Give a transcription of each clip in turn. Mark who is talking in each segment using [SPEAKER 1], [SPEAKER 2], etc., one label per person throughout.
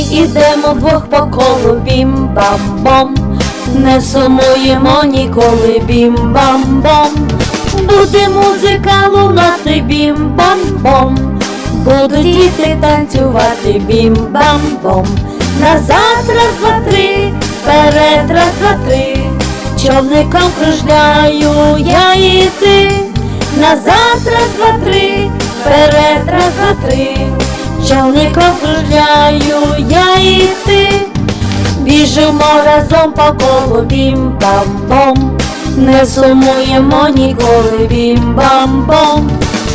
[SPEAKER 1] ідемо вдвох по колу бім-бам-бом. Не сумуємо ніколи бім-бам-бом. Буде музика лунати бім-бам-бом. Будуть діти танцювати бім-бам-бом. Назад раз, два, три, вперед раз, два, три. Човником кружляю я і ти. Назад раз, два, три, вперед раз, два, три. Човником кружляю я і ти. Біжимо разом по колу бім-бам-бом. Не сумуємо ніколи бім-бам-бом.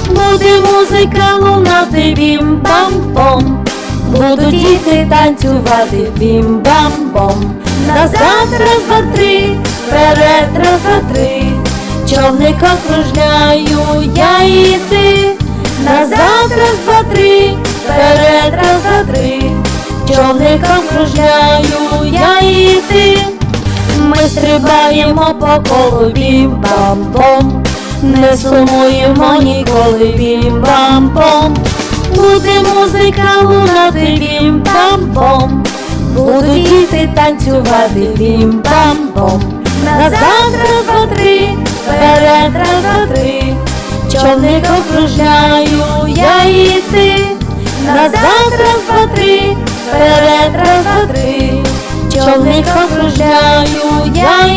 [SPEAKER 1] Буде музика лунати бім-бам-бом. Будуть діти танцювати бім-бам-бом. Назад раз, два, три, вперед раз, два, три. Човником кружляю я і ти. Два. Човником кружляю я і ти. Ми стрибаємо по колу бім-бам-бом. Не сумуємо ніколи бім-бам-бом. Буде музика лунати бім-бам-бом. Будуть діти танцювати бім-бам-бом. Два, три, вперед раз, два, три. Човником кружляю я і ти. Два, кружляю я